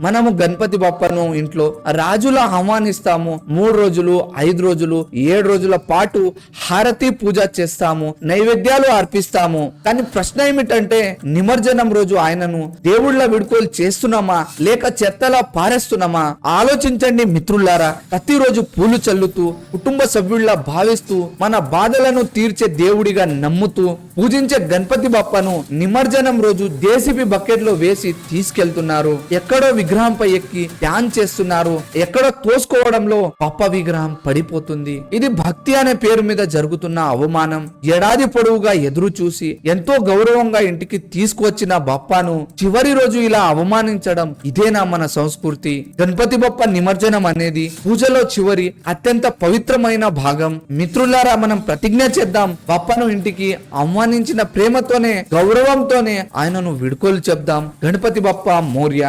మనము గణపతి బప్పను ఇంట్లో రాజుల ఆహ్వానిస్తాము మూడు రోజులు ఐదు రోజులు ఏడు రోజుల పాటు హారతి పూజ చేస్తాము. నైవేద్యాలు అర్పిస్తాము. కానీ ప్రశ్న ఏమిటంటే నిమజ్జనం రోజు ఆయనను దేవుళ్ళ విడుకోలు చేస్తున్నామా? లేక చెత్తలా పారేస్తున్నామా? ఆలోచించండి మిత్రులారా. ప్రతిరోజు పూలు చల్లుతూ కుటుంబ సభ్యుల్లా భావిస్తూ మన బాధలను తీర్చే దేవుడిగా నమ్ముతూ పూజించే గణపతి బప్పను నిమజ్జనం రోజు జేసీబీ బకెట్లో వేసి తీసుకెళ్తున్నారు. ఎక్కడో విగ్రహంపై ఎక్కి ధ్యాన్ చేస్తున్నారు. ఎక్కడ తోసుకోవడంలో పప్ప విగ్రహం పడిపోతుంది. ఇది భక్తి అనే పేరు మీద జరుగుతున్న అవమానం. ఏడాది పొడవుగా ఎదురు చూసి ఎంతో గౌరవంగా ఇంటికి తీసుకువచ్చిన బప్పాను చివరి రోజు ఇలా అవమానించడం ఇదేనా మన సంస్కృతి? గణపతి బప్ప నిమజ్జనం అనేది పూజలో చివరి అత్యంత పవిత్రమైన భాగం. మిత్రులారా మనం ప్రతిజ్ఞ చేద్దాం. బప్పను ఇంటికి అవమానించిన ప్రేమతోనే గౌరవంతోనే ఆయనను విడుకోలు చెప్దాం. గణపతి బప్ప మౌర్య.